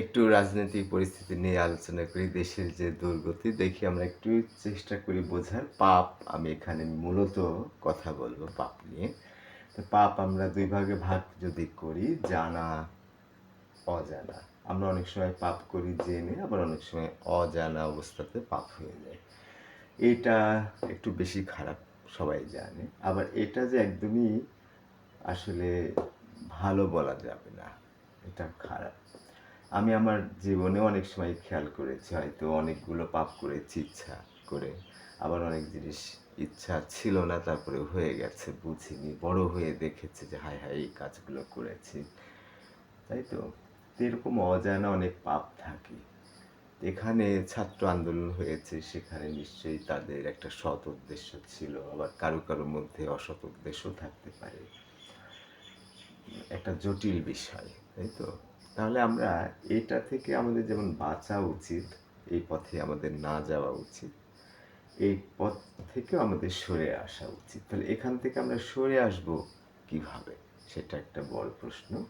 একটু রাজনৈতিক পরিস্থিতি নিয়ে আলোচনা করি, দেশের যে দুর্গতি, দেখি আমরা একটু চেষ্টা করি বোঝার। পাপ আমি এখানে মূলত কথা বলব পাপ নিয়ে। তো পাপ আমরা দুই ভাগে ভাগ যদি করি, জানা, অজানা। আমরা অনেক সময় পাপ করি জেনে, আবার অনেক সময় অজানা অবস্থাতে পাপ হয়ে যায়। এটা একটু বেশি খারাপ সবাই জানে, আবার এটা যে একদমই আসলে ভালো বলা যাবে না, এটা খারাপ। আমি আমার জীবনে অনেক সময় খেয়াল করেছি, হয়তো অনেকগুলো পাপ করেছি, ইচ্ছা করে। আবার অনেক জিনিস ইচ্ছা ছিল না, তারপরে হয়ে গেছে, বুঝিনি। বড় হয়ে দেখেছি যে, হায় হায়, এই কাজগুলো করেছি। তাই তো? এরকম অজানা অনেক পাপ থাকে। এখানে ছাত্র আন্দোলন হয়েছে, সেখানে নিশ্চয়ই তাদের একটা সৎ উদ্দেশ্য ছিল। আবার কারও কারোর মধ্যে অসৎ উদ্দেশ্য থাকতে পারে। একটা জটিল বিষয়, তাই তো? তাহলে আমরা এটা থেকে আমাদের যেমন বাঁচা উচিত, এই পথে আমাদের না যাওয়া উচিত, এই পথ থেকেও আমাদের সরে আসা উচিত। তাহলে এখান থেকে আমরা সরে আসব কীভাবে? সেটা একটা বড় প্রশ্ন।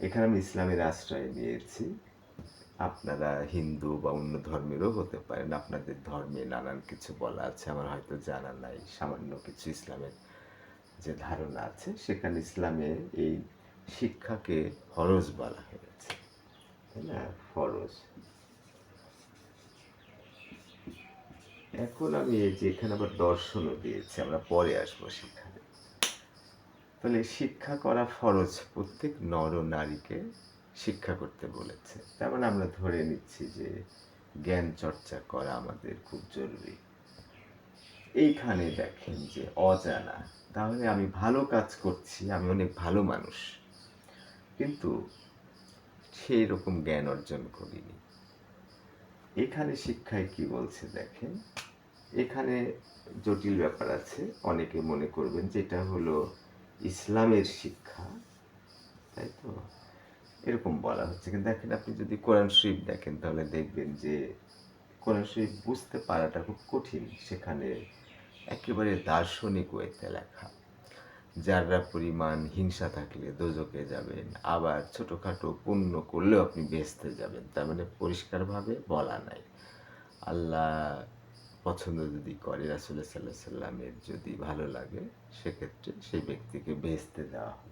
এখানে আমি ইসলামের আশ্রয় নিয়েছি। আপনারা হিন্দু বা অন্য ধর্মেরও হতে পারেন, আপনাদের ধর্মে নানান কিছু বলা আছে, আমার হয়তো জানা নাই, সামান্য কিছু ইসলামের যে ধারণা আছে, সেখানে ইসলামে এই শিক্ষাকে ফরজ বলা হয়েছে। তাই না? ফরজ। এখন আমি এই যে এখানে আবার দর্শনও দিয়েছি, আমরা পরে আসব সেখানে তাহলে শিক্ষা করা ফরজ প্রত্যেক নর নারীকে শিক্ষা করতে বলেছে। তার মানে আমরা ধরে নিচ্ছি যে জ্ঞান চর্চা করা আমাদের খুব জরুরি। এইখানে দেখেন যে অজানা। তাহলে আমি ভালো কাজ করছি, আমি অনেক ভালো মানুষ। কিন্তু সেই রকম জ্ঞান অর্জন করিনি। এখানে শিক্ষায় কি বলছে দেখেন? এখানে জটিল ব্যাপার আছে। অনেকে মনে করবেন যেটা হলো ইসলামের শিক্ষা, তাই তো? এরকম বলা হচ্ছে। কিন্তু দেখেন, আপনি যদি কোরআন শরীফ দেখেন, তাহলে দেখবেন যে কোরআন শরীফ বুঝতে পারাটা খুব কঠিন। সেখানে একেবারে দার্শনিক ওয়েতে লেখা। যাররা পরিমাণ হিংসা থাকলে দোজকে যাবেন, আবার ছোটোখাটো পুণ্য করলেও আপনি বেচতে যাবেন, তার মানে পরিষ্কারভাবে বলা নাই। আল্লাহ পছন্দ যদি করে রাসুল্লাহ সাল্লাহ সাল্লামের যদি ভালো লাগে, সেক্ষেত্রে সেই ব্যক্তিকে বেচতে দেওয়া হবে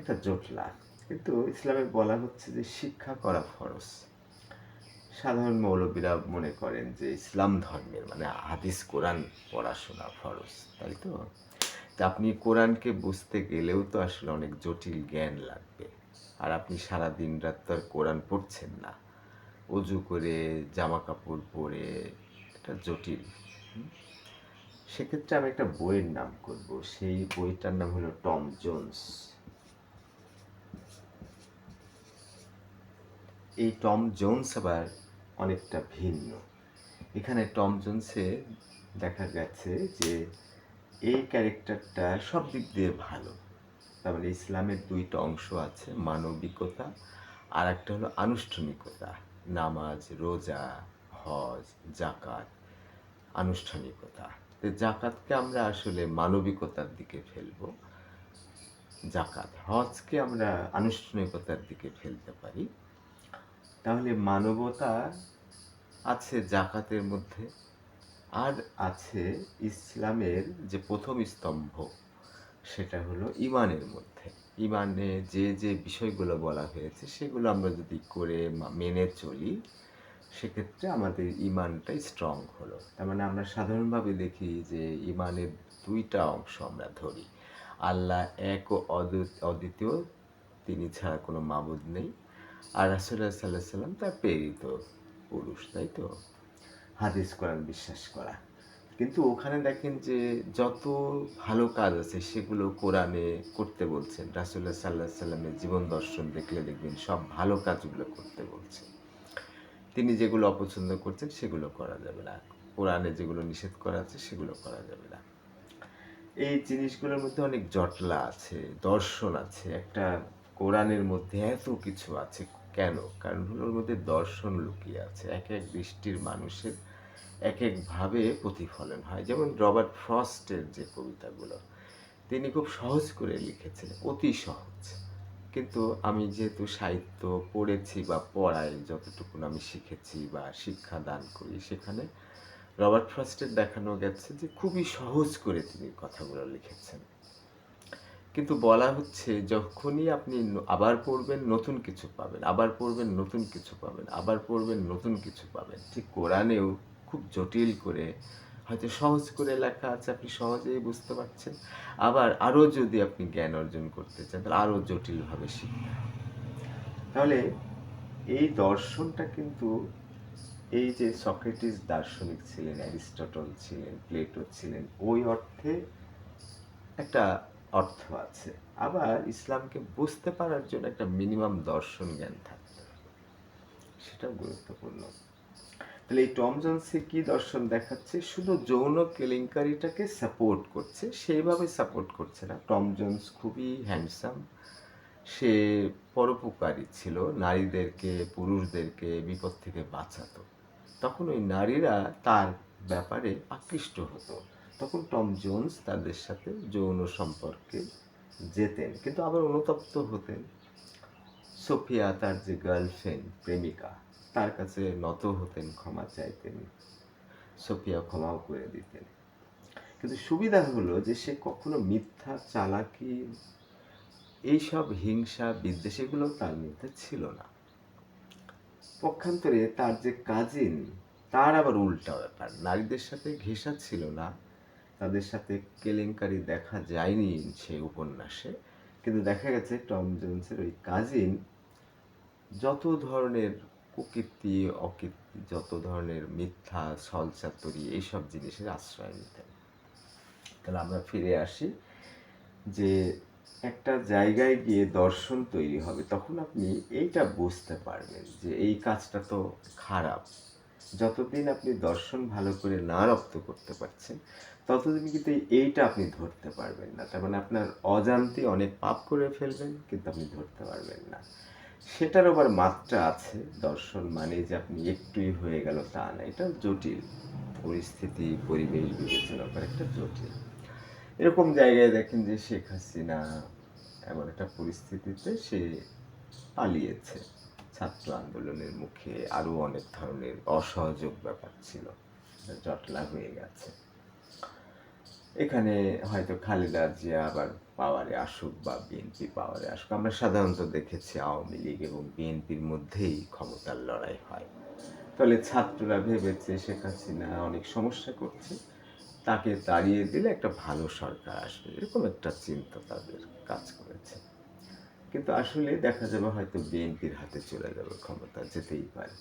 এটা জটলা। কিন্তু ইসলামে বলা হচ্ছে যে শিক্ষা করা ফরজ। সাধারণ মৌলবীরা মনে করেন যে ইসলাম ধর্মের মানে হাদিস, কোরআন পড়াশোনা ফরজ, তাই তা? আপনি কোরআনকে বুঝতে গেলেও তো আসলে অনেক জটিল জ্ঞান লাগবে। আর আপনি সারা দিন রাত তো আর কোরআন পড়ছেন না। অজু করে জামা কাপড় পরে এটা জটিল। সেক্ষেত্রে আমি একটা বইয়ের নাম করব। সেই বইটার নাম হলো টম জোন্স। এই টম জোন্স আবার অনেকটা ভিন্ন। এখানে টম জোন্সে দেখা গেছে যে এই ক্যারেক্টারটা সব দিক দিয়ে ভালো। তার মানে ইসলামের দুইটা অংশ আছে, মানবিকতা আর একটা হলো আনুষ্ঠানিকতা। নামাজ, রোজা, হজ জাকাত আনুষ্ঠানিকতা। তো জাকাতকে আমরা আসলে মানবিকতার দিকে ফেলব। জাকাত হজকে আমরা আনুষ্ঠানিকতার দিকে ফেলতে পারি। তাহলে মানবতা আছে জাকাতের মধ্যে। আর আছে ইসলামের যে প্রথম স্তম্ভ, সেটা হলো ইমানের মধ্যে। ইমানে যে যে বিষয়গুলো বলা হয়েছে, সেগুলো আমরা যদি করে মেনে চলি, সেক্ষেত্রে আমাদের ইমানটাই স্ট্রং হলো। তার মানে আমরা সাধারণভাবে দেখি যে ইমানের দুইটা অংশ আমরা ধরি। আল্লাহ এক ও অদ্বৈ- অদ্বিতীয়, তিনি ছাড়া কোনো মাবুদ নেই। আর রাসুল্লাহ সাল্লাহ সাল্লাম তার প্রেরিত পুরুষ, তাই তো? হাদিস কোরআন বিশ্বাস করা। কিন্তু ওখানে দেখেন যে যত ভালো কাজ আছে সেগুলো কোরআনে করতে বলছেন রাসুল্লাহ সাল্লাহ সাল্লামের জীবন দর্শন দেখলে দেখবেন সব ভালো কাজগুলো করতে বলছে। তিনি যেগুলো অপছন্দ করছেন সেগুলো করা যাবে না। কোরআনে যেগুলো নিষেধ করা আছে সেগুলো করা যাবে না। এই জিনিসগুলোর মধ্যে অনেক জটলা আছে, দর্শন আছে, একটা কোরআনের মধ্যে এত কিছু আছে কেন? কারণ ওর মধ্যে দর্শন লুকিয়ে আছে। এক এক দৃষ্টির মানুষের এক একভাবে প্রতিফলন হয়। যেমন রবার্ট ফ্রস্টের যে কবিতাগুলো, তিনি খুব সহজ করে লিখেছেন, অতি সহজ। কিন্তু আমি যেহেতু সাহিত্য পড়েছি বা পড়াই যতটুকু আমি শিখেছি বা শিক্ষা দান করি সেখানে, রবার্ট ফ্রস্টের দেখানো গেছে যে খুবই সহজ করে তিনি কথাগুলো লিখেছেন। কিন্তু বলা হচ্ছে, যখনই আপনি আবার পড়বেন, নতুন কিছু পাবেন, আবার পড়বেন, নতুন কিছু পাবেন, আবার পড়বেন, নতুন কিছু পাবেন। ঠিক কোরআনেও খুব জটিল করে, হয়তো সহজ করে লেখা আছে, আপনি সহজেই বুঝতে পারছেন। আবার আরও যদি আপনি জ্ঞান অর্জন করতে চান, তাহলে আরও জটিলভাবে শিখতে তাহলে এই দর্শনটা কিন্তু এই যে সক্রেটিস দার্শনিক ছিলেন, অ্যারিস্টটল ছিলেন, প্লেটো ছিলেন, ওই অর্থে একটা অর্থ আছে। আবার ইসলামকে বুঝতে পারার জন্য একটা মিনিমাম দর্শন জ্ঞান থাকতে সেটাও গুরুত্বপূর্ণ। তাহলে এই টম জন্সে কি দর্শন দেখাচ্ছে? শুধু যৌন কেলেঙ্কারিটাকে সাপোর্ট করছে, সেইভাবে সাপোর্ট করছে না। টম জন্স খুবই হ্যান্ডসাম সে পরোপকারী ছিল, নারীদেরকে, পুরুষদেরকে বিপদ থেকে বাঁচাতো। তখন ওই নারীরা তার ব্যাপারে আকৃষ্ট হতো। তখন টম জোন্স তাদের সাথে যৌন সম্পর্কে যেতেন, কিন্তু আবার অনুতপ্ত হতেন। সোফিয়া তার যে গার্লফ্রেন্ড প্রেমিকা তার কাছে নত হতেন, ক্ষমা চাইতেন, সোফিয়া ক্ষমাও করে দিতেন। কিন্তু সুবিধা হলো যে সে কখনো মিথ্যা, চালাকি, এইসব হিংসা, বিদ্বেষ এগুলো তার মধ্যে ছিল না। পক্ষান্তরে তার যে কাজিন, তার আবার উল্টা ব্যাপার। নারীদের সাথে ঘেঁষা ছিল না, তাদের সাথে কেলেঙ্কারি দেখা যায়নি সেই উপন্যাসে। কিন্তু দেখা গেছে টম জোন্সের ওই কাজিন যত ধরনের কুকীর্তি, অকীর্তি, যত ধরনের মিথ্যা ছলচাতুরি এইসব জিনিসের আশ্রয় নিতেন। তাহলে আমরা ফিরে আসি যে একটা জায়গায় গিয়ে দর্শন তৈরি হবে, তখন আপনি এইটা বুঝতে পারবেন যে এই কাজটা তো খারাপ। যতদিন আপনি দর্শন ভালো করে না রপ্ত করতে পারছেন, ততদিন কিন্তু এইটা আপনি ধরতে পারবেন না। তার মানে আপনার অজান্তে অনেক পাপ করে ফেলবেন, কিন্তু আপনি ধরতে পারবেন না। সেটার আবার মাত্রা আছে। দর্শন মানে যে আপনি একটুই হয়ে গেল তা না এটা জটিল। পরিস্থিতি, পরিবেশ বিবেচনা করে একটা জটিল। এরকম জায়গায় দেখেন যে শেখ হাসিনা এমন একটা পরিস্থিতিতে সে পালিয়েছে। ছাত্র আন্দোলনের মুখে আরও অনেক ধরনের অসহযোগ ব্যাপার ছিল, জটলা হয়ে গেছে। এখানে হয়তো খালেদা জিয়া আবার পাওয়ারে আসুক বা বিএনপি পাওয়ারে আসুক, আমরা সাধারণত দেখেছি আওয়ামী লীগ এবং বিএনপির মধ্যেই ক্ষমতার লড়াই হয়। তাহলে ছাত্ররা ভেবেছে শেখ হাসিনা অনেক সমস্যা করছে, তাকে তাড়িয়ে দিলে একটা ভালো সরকার আসবে, এরকম একটা চিন্তা তাদের কাজ করেছে। কিন্তু আসলে দেখা যাবে হয়তো বিএনপির হাতে চলে যাবে ক্ষমতা, যেতেই পারে।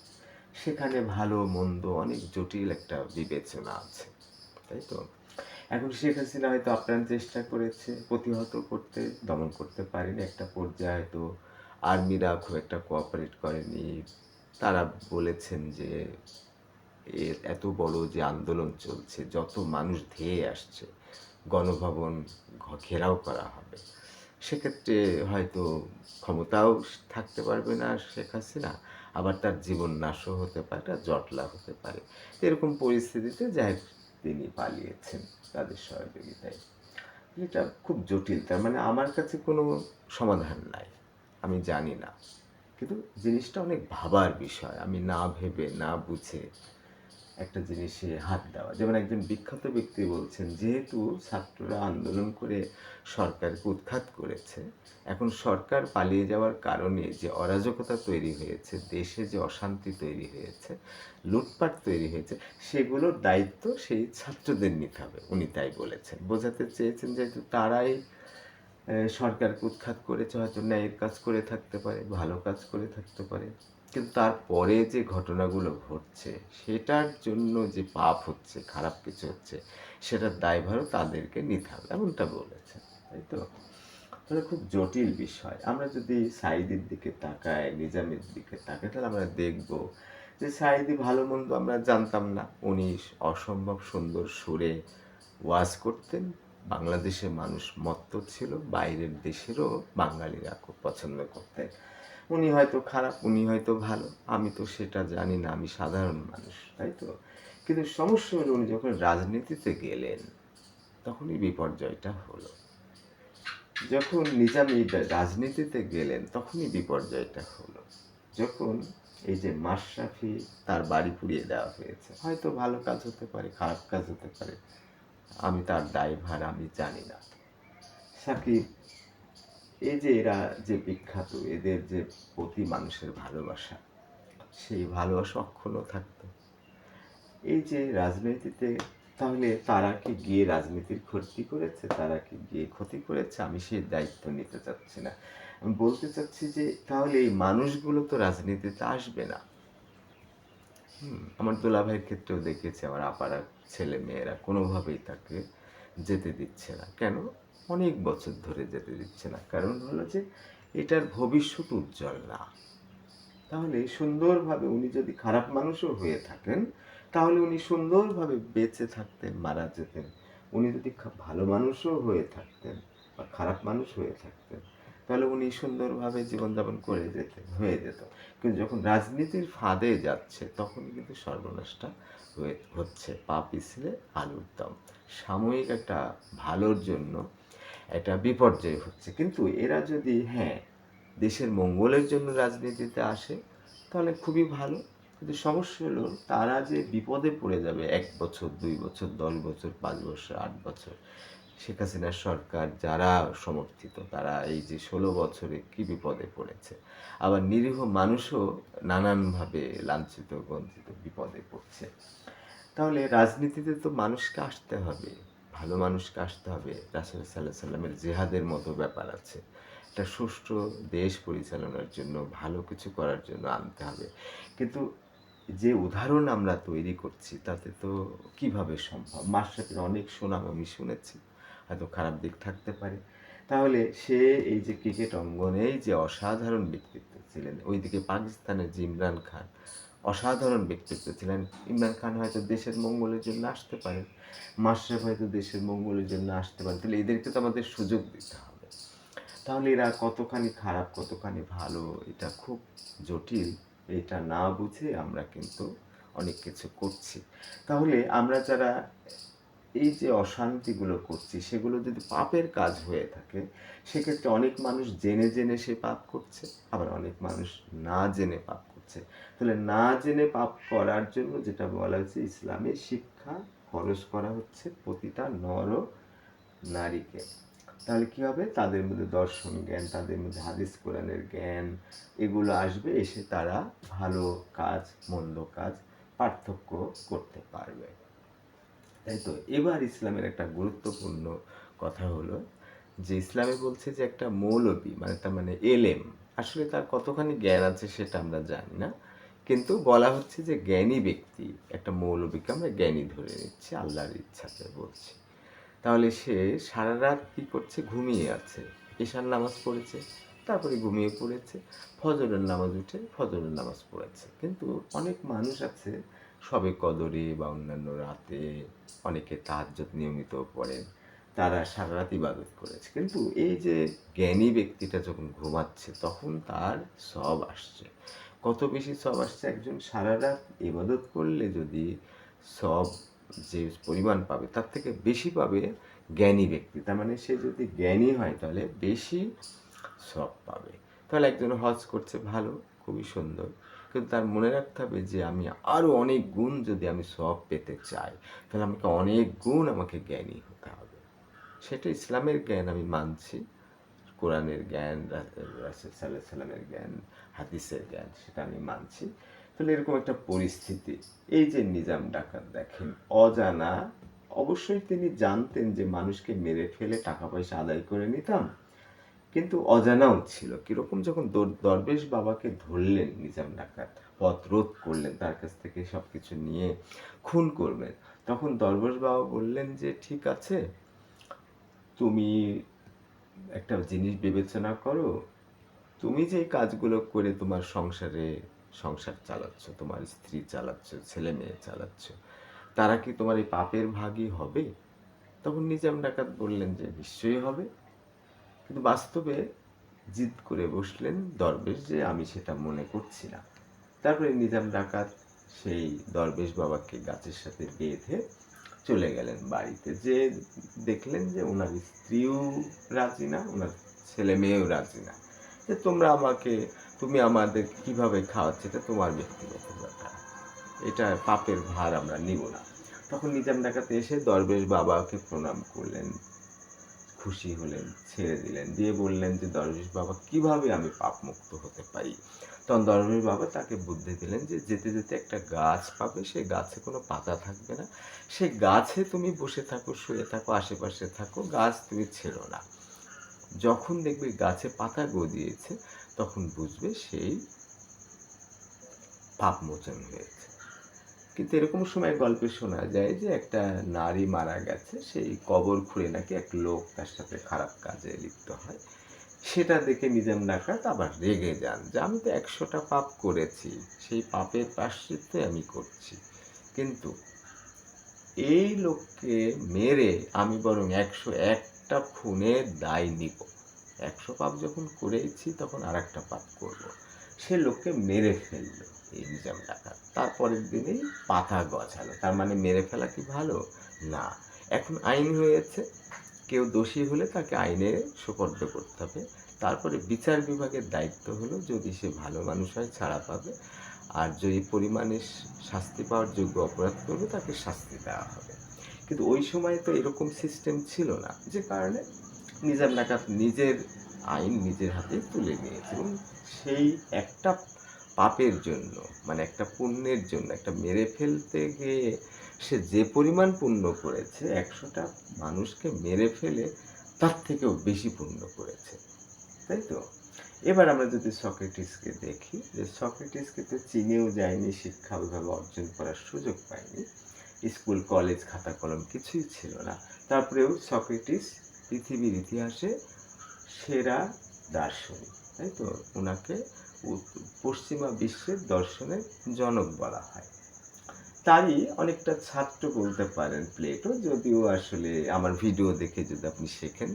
সেখানে ভালো মন্দ অনেক জটিল একটা বিবেচনা আছে, তাই তো? এখন শেখ হাসিনা হয়তো আপ্রাণ চেষ্টা করেছে, প্রতিহত করতে, দমন করতে পারেনি একটা পর্যায়ে। হয়তো আর্মিরা খুব একটা কোঅপারেট করেনি। তারা বলেছেন যে এর এত বড় যে আন্দোলন চলছে, যত মানুষ ধেয়ে আসছে, গণভবন ঘেরাও করা হবে। সেক্ষেত্রে হয়তো ক্ষমতাও থাকতে পারবে না শেখ হাসিনা, আবার তার জীবন নাশও হতে পারে জটলা হতে পারে। এরকম পরিস্থিতিতে যাই তিনি পালিয়েছেন তাদের সহযোগিতায়। এটা খুব জটিল, তার মানে আমার কাছে কোনো সমাধান নাই, আমি জানি না। কিন্তু জিনিসটা অনেক ভাবার বিষয়, আমি না ভেবে, না বুঝে একটা জিনিসে হাত দেওয়া। যেমন একজন বিখ্যাত ব্যক্তি বলছেন, যেহেতু ছাত্ররা আন্দোলন করে সরকারকে উৎখাত করেছে, এখন সরকার পালিয়ে যাওয়ার কারণে যে অরাজকতা তৈরি হয়েছে, দেশে যে অশান্তি তৈরি হয়েছে, লুটপাট তৈরি হয়েছে, সেগুলোর দায়িত্ব সেই ছাত্রদের নিতে হবে। উনি তাই বলেছেন। বোঝাতে চেয়েছেন যেহেতু তারাই সরকারকে উৎখাত করেছে, হয়তো ন্যায়ের কাজ করে থাকতে পারে, ভালো কাজ করে থাকতে পারে। কিন্তু তারপরে যে ঘটনাগুলো ঘটছে, সেটার জন্য যে পাপ হচ্ছে, খারাপ কিছু হচ্ছে সেটার দায়ভারও তাদেরকে নিতে হবে, এমনটা বলেছেন, তাই তো? তাহলে খুব জটিল বিষয়। আমরা যদি সাইদির দিকে তাকাই, নিজামের দিকে তাকাই, তাহলে আমরা দেখব যে সাইদি ভালো মন্দ আমরা জানতাম না। উনি অসম্ভব সুন্দর সুরে ওয়াজ করতেন। বাংলাদেশের মানুষ মত্ত ছিল, বাইরের দেশেরও বাঙালিরা খুব পছন্দ করতেন। উনি হয়তো খারাপ, উনি হয়তো ভালো। আমি তো সেটা জানি না, আমি সাধারণ মানুষ, তাই তো? কিন্তু সমস্যা হলো উনি যখন রাজনীতিতে গেলেন, তখনই বিপর্যয়টা হলো। যখন নিজাম রাজনীতিতে গেলেন, তখনই বিপর্যয়টা হলো। যখন এই যে মাশরাফি তার বাড়ি পুড়িয়ে দেওয়া হয়েছে, হয়তো ভালো কাজ হতে পারে, খারাপ কাজ হতে পারে, আমি তার দায়ভার আমি জানি না। সাকিব এই যে এরা যে বিখ্যাত, এদের যে প্রতি মানুষের ভালোবাসা, সেই ভালোবাসা অক্ষুণ্ণ থাকতো। এই যে রাজনীতিতে, তাহলে তারা কি গিয়ে রাজনীতির ক্ষতি করেছে? তারা কি গিয়ে ক্ষতি করেছে? আমি সেই দায়িত্ব নিতে চাচ্ছি না। আমি বলতে চাচ্ছি যে, তাহলে এই মানুষগুলো তো রাজনীতিতে আসবে না। আমার দোলা ভাইয়ের ক্ষেত্রেও দেখেছি, আমার আপারা ছেলে মেয়েরা কোনোভাবেই তাকে যেতে দিচ্ছে না। কেন? অনেক বছর ধরে যেতে দিচ্ছে না। কারণ হলো যে, এটার ভবিষ্যৎ উজ্জ্বল না। তাহলে সুন্দরভাবে উনি যদি খারাপ মানুষও হয়ে থাকেন, তাহলে উনি সুন্দরভাবে বেঁচে থাকতেন, মারা যেতেন। উনি যদি ভালো মানুষও হয়ে থাকতেন বা খারাপ মানুষ হয়ে থাকতেন, তাহলে উনি সুন্দরভাবে জীবনযাপন করে যেতেন, হয়ে যেত। কিন্তু যখন রাজনীতির ফাঁদে যাচ্ছে তখন কিন্তু সর্বনাশটা হয়ে হচ্ছে। পা পিছলে আলুর দম। সাময়িক একটা ভালোর জন্য একটা বিপর্যয় হচ্ছে। কিন্তু এরা যদি হ্যাঁ দেশের মঙ্গলের জন্য রাজনীতিতে আসে, তাহলে খুবই ভালো। কিন্তু সমস্যা হলো, তারা যে বিপদে পড়ে যাবে এক বছর, দুই বছর, দশ বছর, পাঁচ বছর, আট বছর, শেখ হাসিনার সরকার যারা সমর্থিত, তারা এই যে ষোলো বছরে কি বিপদে পড়েছে? আবার নিরীহ মানুষও নানানভাবে লাঞ্ছিত বঞ্চিত বিপদে পড়ছে। তাহলে রাজনীতিতে তো মানুষকে আসতে হবে। ভালো মানুষকে আসতে হবে, রাসুল সাল্লাহ সাল্লামের জেহাদের মতো ব্যাপার আছে। একটা সুষ্ঠু দেশ পরিচালনার জন্য, ভালো কিছু করার জন্য আনতে হবে। কিন্তু যে উদাহরণ আমরা তৈরি করছি, তাতে তো কীভাবে সম্ভব? মাশরাফির অনেক সুনাম আমি শুনেছি, হয়তো খারাপ দিক থাকতে পারে। তাহলে সে এই যে ক্রিকেট অঙ্গনেই যে অসাধারণ ব্যক্তিত্ব ছিলেন, ওইদিকে পাকিস্তানের যে ইমরান খান অসাধারণ ব্যক্তিত্ব ছিলেন। ইমরান খান হয়তো দেশের মঙ্গলের জন্য আসতে পারেন, মাশরাফ হয়তো দেশের মঙ্গলের জন্য আসতে পারেন। তাহলে এদেরকে তো আমাদের সুযোগ দিতে হবে। তাহলে এরা কতখানি খারাপ, কতখানি ভালো, এটা খুব জটিল, এটা না বুঝে আমরা কিন্তু অনেক কিছু করছি। তাহলে আমরা যারা এই যে অশান্তিগুলো করছি, সেগুলো যদি পাপের কাজ হয়ে থাকে, সেক্ষেত্রে অনেক মানুষ জেনে জেনে সে পাপ করছে, আবার অনেক মানুষ না জেনে পাপ করছে তাহলে না জেনে পাপ করার জন্য যেটা বলা হচ্ছে ইসলামে শিক্ষা খরচ করা হচ্ছে প্রতিটা নর নারীকে। তাহলে কি হবে? তাদের মধ্যে দর্শন জ্ঞান, তাদের মধ্যে হাদিস, কোরআনের জ্ঞান, এগুলো আসবে, এসে তারা ভালো কাজ, মন্দ কাজ, পার্থক্য করতে পারবে। তাই তো? এবার ইসলামের একটা গুরুত্বপূর্ণ কথা হলো যে, ইসলামে বলছে যে একটা মৌলবী মানে তার মানে এলেম আসলে তার কতখানি জ্ঞান আছে সেটা আমরা জানি না। কিন্তু বলা হচ্ছে যে জ্ঞানী ব্যক্তি, একটা মৌলবীকে আমরা জ্ঞানী ধরে নিচ্ছি, আল্লাহর ইচ্ছাতে বলছি। তাহলে সে সারা রাত কী করছে? ঘুমিয়ে আছে। এশার নামাজ পড়েছে, তারপরে ঘুমিয়ে পড়েছে, ফজরের নামাজ উঠে ফজরের নামাজ পড়েছে। কিন্তু অনেক মানুষ আছে, সবে কদরে বা অন্যান্য রাতে অনেকে তাহাজ্জুদ নিয়মিত পড়েন। তারা সারা রাত ইবাদত করেছে। কিন্তু এই যে জ্ঞানী ব্যক্তিটা যখন ঘুমাচ্ছে, তখন তার সব আসছে। কত বেশি সব আসছে? একজন সারা রাত ইবাদত করলে যদি সব যে পরিমাণ পাবে, তার থেকে বেশি পাবে জ্ঞানী ব্যক্তি। তার মানে সে যদি জ্ঞানী হয়, তাহলে বেশি সব পাবে। তাহলে একজন হজ করছে, ভালো, খুবই সুন্দর। কিন্তু তার মনে রাখতে হবে যে, আমি আরও অনেক গুণ যদি আমি সব পেতে চাই, তাহলে আমাকে অনেক গুণ আমাকে জ্ঞানী সেটা ইসলামের জ্ঞান আমি মানছি। কোরআনের জ্ঞান রাসুল সাল্লাহ সাল্লামের জ্ঞান, হাদিসের জ্ঞান, সেটা আমি মানছি। তাহলে এরকম একটা পরিস্থিতি, এই যে নিজাম ডাকাত দেখেন, অজানা, অবশ্যই তিনি জানতেন যে মানুষকে মেরে ফেলে টাকা পয়সা আদায় করে নিতাম, কিন্তু অজানাও ছিল। কীরকম যখন দর- দরবেশ বাবাকে ধরলেন নিজাম ডাকাত, পথ রোধ করলেন, তার কাছ থেকে সব কিছু নিয়ে খুন করবেন তখন দরবেশ বাবা বললেন যে, ঠিক আছে তুমি একটা জিনিস বিবেচনা করো, তুমি যে কাজগুলো করে তোমার সংসারে সংসার চালাচ্ছ, তোমার স্ত্রী চালাচ্ছ, ছেলে মেয়ে চালাচ্ছ, তারা কি তোমার এই পাপের ভাগই হবে? তখন নিজাম ডাকাত বললেন যে, নিশ্চয়ই হবে। কিন্তু বাস্তবে জিদ করে বসলেন দরবেশ যে, আমি সেটা মনে করছি না। তারপরে নিজাম ডাকাত সেই দরবেশ বাবাকে গাছের সাথে বেঁধে চলে গেলেন বাড়িতে। যে দেখলেন যে ওনার স্ত্রীও রাজি না ওনার ছেলে মেয়েও রাজি না। যে তোমরা আমাকে, তুমি আমাদের কীভাবে খাওয়াচ্ছে, এটা তোমার ব্যক্তিগত ব্যাপার। এটা পাপের ভার আমরা নিব না। তখন নিজাম ডাকাতে এসে দরবেশ বাবাকে প্রণাম করলেন, খুশি হলেন, ছেড়ে দিলেন। দিয়ে বললেন যে, দরবেশ বাবা, কীভাবে আমি পাপ মুক্ত হতে পারি? তখন দরবেশ বাবা তাকে বুদ্ধি দিলেন যে যেতে যেতে একটা গাছ পাবে, সেই গাছে কোনো পাতা থাকবে না। সেই গাছে তুমি বসে থাকো, শুয়ে থাকো, আশেপাশে থাকো, গাছ তুমি ছেড়ো না। যখন দেখবে গাছে পাতা গজিয়েছে তখন বুঝবে সেই পাপ মোচন হয়েছে। কিন্তু এরকম সময় গল্পে শোনা যায় যে একটা নারী মারা গেছে, সেই কবর খুঁড়ে নাকি এক লোক তার সাথে খারাপ কাজে লিপ্ত হয়। সেটা দেখে নিজাম ডাকাত আবার রেগে যান যে, আমি তো একশোটা পাপ করেছি, সেই পাপের প্রাশ্চিত্য আমি করছি। কিন্তু এই লোককে মেরে আমি বরং একশো একটা খুনের দায় নিব। একশো পাপ যখন করেছি, তখন আর একটা পাপ করব। সে লোককে মেরে ফেলল এই নিজাম ডাকাত। তারপরের দিনেই পাতা গছালো তার মানে মেরে ফেলা কি ভালো? না। এখন আইন হয়েছে। কেউ দোষী হলে তাকে আইনে সুপর্দ করতে হবে। তারপরে বিচার বিভাগের দায়িত্ব হলো যদি সে ভালো মানুষ হয়, ছাড়া পাবে। আর যদি পরিমাণে শাস্তি পাওয়ার যোগ্য অপরাধ করবে, তাকে শাস্তি দেওয়া হবে। কিন্তু ওই সময় তো এরকম সিস্টেম ছিল না, যে কারণে নিজাম ডাকাত নিজের আইন নিজের হাতে তুলে নিয়েছে। এবং সেই একটা পাপের জন্য মানে একটা পুণ্যের জন্য, একটা মেরে ফেলতে গিয়ে সে যে পরিমাণ পুণ্য করেছে, একশোটা মানুষকে মেরে ফেলে তার থেকেও বেশি পুণ্য করেছে। তাই তো? এবার আমরা যদি সক্রেটিসকে দেখি, যে সক্রেটিসকে তো চীনেও যায়নি, শিক্ষা ওইভাবে অর্জন করার সুযোগ পায়নি। স্কুল, কলেজ খাতা কলম কিছুই ছিল না। তারপরেও সক্রেটিস পৃথিবীর ইতিহাসে সেরা দার্শনিক, তাই তো? ওনাকে পশ্চিমা বিশ্বের দর্শনের জনক বলা হয়। তারই অনেকটা ছাত্র বলতে পারেন প্লেটো, যদিও আসলে আমার ভিডিও দেখে যদি আপনি শেখেন,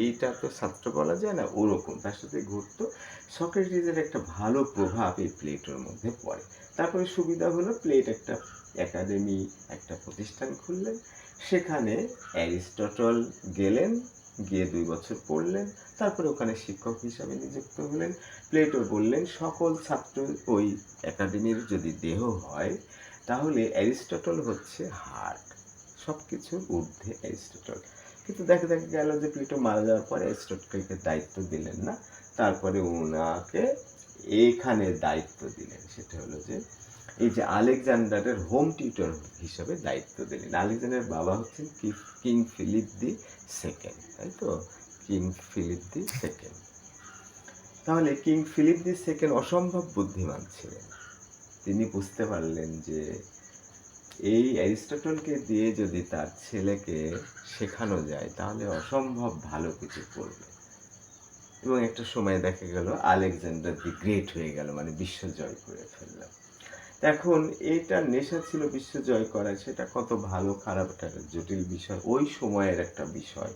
এইটা তো ছাত্র বলা যায় না, ওরকম তার সাথে ঘুরতো। সক্রেটিসের একটা ভালো প্রভাব এই প্লেটোর মধ্যে পড়ে। তারপরে সুবিধা হলো প্লেট একটা একাডেমি, একটা প্রতিষ্ঠান খুললেন। সেখানে অ্যারিস্টটল গেলেন, গিয়ে দুই বছর পড়লেন। তারপরে ওখানে শিক্ষক হিসাবে নিযুক্ত হলেন। প্লেটো বললেন, সকল ছাত্র ওই একাডেমির যদি দেহ হয় তাহলে অ্যারিস্টটল হচ্ছে হার্ট। সব কিছুর ঊর্ধ্বে অ্যারিস্টটল। কিন্তু দেখা দেখা গেল যে প্লেটো মারা যাওয়ার পরে অ্যারিস্টটলকে দায়িত্ব দিলেন না। তারপরে ওনাকে এইখানে দায়িত্ব দিলেন। সেটা হলো যে এই যে আলেকজান্ডারের হোম টিউটর হিসাবে দায়িত্ব দিলেন। আলেকজান্ডারের বাবা হচ্ছেন কিং ফিলিপ দি সেকেন্ড, তাই তো? King Philip the second. তাহলে কিং ফিলিপ দি সেকেন্ড অসম্ভব বুদ্ধিমান ছিলেন। তিনি বুঝতে পারলেন যে এই অ্যারিস্টটলকে দিয়ে যদি তার ছেলেকে শেখানো যায়, তাহলে অসম্ভব ভালো কিছু করবে। এবং একটা সময় দেখা গেল, আলেকজান্ডার দি গ্রেট হয়ে গেল মানে বিশ্ব জয় করে ফেললাম এখন এটা নেশা ছিল বিশ্ব জয় করা, সেটা কত ভালো, খারাপ একটা জটিল বিষয়। ওই সময়ের একটা বিষয়,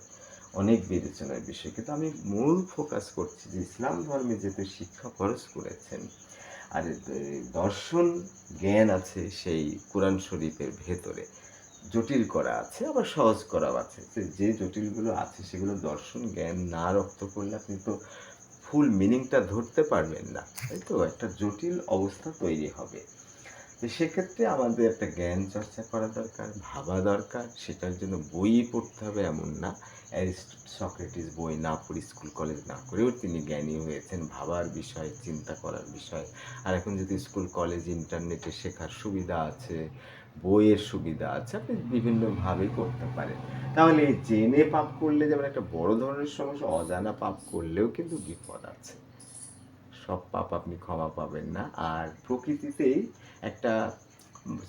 অনেক বিবেচনার বিষয়। কিন্তু আমি মূল ফোকাস করছি যে ইসলাম ধর্মে যেহেতু শিক্ষা খরচ করেছেন আর দর্শন জ্ঞান আছে সেই কোরআন শরীফের ভেতরে। জটিল করা আছে, আবার সহজ করাও আছে। যে জটিলগুলো আছে, সেগুলো দর্শন জ্ঞান না রপ্ত করলে আপনি তো ফুল মিনিংটা ধরতে পারবেন না। তাই তো? একটা জটিল অবস্থা তৈরি হবে। তো সেক্ষেত্রে আমাদের একটা জ্ঞান চর্চা করা দরকার, ভাবা দরকার। সেটার জন্য বই পড়তে হবে এমন না। সক্রেটিস বই না পড়ে স্কুল, কলেজ না করেও তিনি জ্ঞানী হয়েছেন। ভাবার বিষয়, চিন্তা করার বিষয়। আর এখন যদি স্কুল, কলেজ, ইন্টারনেটে শেখার সুবিধা আছে, বইয়ের সুবিধা আছে, আপনি বিভিন্নভাবে করতে পারেন। তাহলে জেনে পাপ করলে যেমন একটা বড় ধরনের সমস্যা, অজানা পাপ করলেও কিন্তু বিপদ আছে। সব পাপ আপনি ক্ষমা পাবেন না। আর প্রকৃতিতেই একটা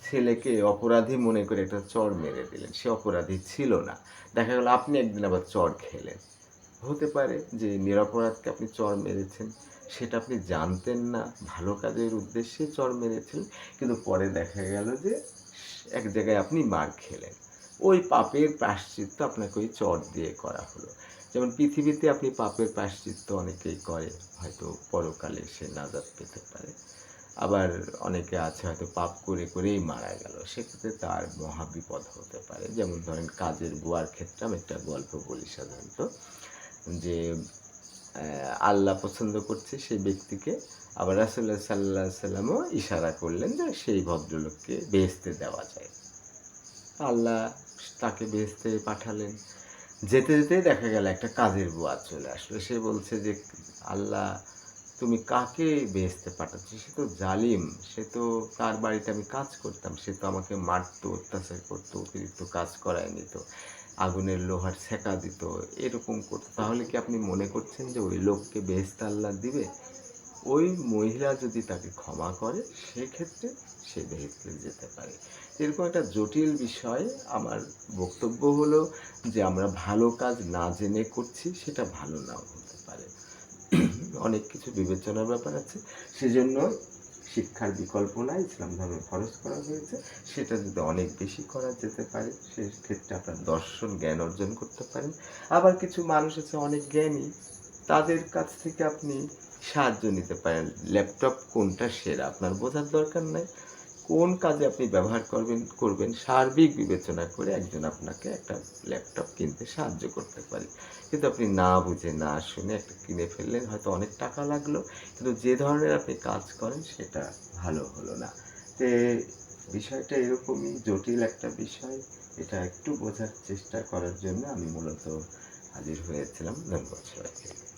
ছেলেকে অপরাধী মনে করে একটা চর মেরে দিলেন। সে অপরাধী ছিল না। দেখা গেল আপনি একদিন আবার চর খেলেন। হতে পারে যে নিরাপরাধকে আপনি চর মেরেছেন, সেটা আপনি জানতেন না। ভালো কাজের উদ্দেশ্যে চর মেরেছেন, কিন্তু পরে দেখা গেল যে এক জায়গায় আপনি মার খেলেন। ওই পাপের প্রাশ্চিত্য আপনাকে ওই চর দিয়ে করা হলো। যেমন পৃথিবীতে আপনি পাপের প্রাশ্চিত্য অনেকেই করে, হয়তো পরকালে সে নাজাদ পেতে পারে। আবার অনেকে আছে হয়তো পাপ করে করেই মারা গেল, সেক্ষেত্রে তার মহাবিপদ হতে পারে। যেমন ধরেন কাজের বুয়ার ক্ষেত্রে আমি একটা গল্প বলি সাধারণত, যে আল্লাহ পছন্দ করছে সেই ব্যক্তিকে, আবার রাসুল্লাহ সাল্লাহ সাল্লামও ইশারা করলেন যে সেই ভদ্রলোককে বেহেস্তে দেওয়া যায়। আল্লাহ তাকে বেহেস্তে পাঠালেন। যেতে যেতে দেখা গেল একটা কাজের বুয়া চলে আসলো। সে বলছে যে, আল্লাহ, তুমি কাকে বেহেস্তে পাঠাচ্ছ? সে তো জালিম। সে তো তার বাড়িতে আমি কাজ করতাম। সে তো আমাকে মারতো, অত্যাচার করতো, অতিরিক্ত কাজ করায় নিত, আগুনের লোহার ছেঁকা দিত, এরকম করতো। তাহলে কি আপনি মনে করছেন যে ওই লোককে বেহেস্তে আল্লাহ দিবে? ওই মহিলা যদি তাকে ক্ষমা করে, সেক্ষেত্রে সে বেহেস্তে যেতে পারে। এরকম একটা জটিল বিষয়। আমার বক্তব্য হলো যে আমরা ভালো কাজ না জেনে করছি, সেটা ভালো নাও হতে পারে। অনেক কিছু বিবেচনার ব্যাপার আছে। সেজন্য শিক্ষার বিকল্প নাই ইসলাম ধর্মে খরচ করা হয়েছে। সেটা যদি অনেক বেশি করা যেতে পারে সেক্ষেত্রে আপনার দর্শন, জ্ঞান অর্জন করতে পারেন আবার কিছু মানুষ আছে অনেক জ্ঞানী, তাদের কাছ থেকে আপনি সাহায্য নিতে পারেন। ল্যাপটপ কোনটা সেরা? আপনার বোঝার দরকার নাই। কোন কাজে আপনি ব্যবহার করবেন করবেন সার্বিক বিবেচনা করে একজন আপনাকে একটা ল্যাপটপ কিনতে সাহায্য করতে পারে। কিন্তু আপনি না বুঝে, না শুনে একটা কিনে ফেললেন, হয়তো অনেক টাকা লাগল, কিন্তু যে ধরনের আপনি কাজ করেন সেটা ভালো হলো না। তে বিষয়টা এরকমই, জটিল একটা বিষয়। এটা একটু বোঝার চেষ্টা করার জন্য আমি মূলত হাজির হয়েছিলাম। ধন্যবাদ সবাইকে।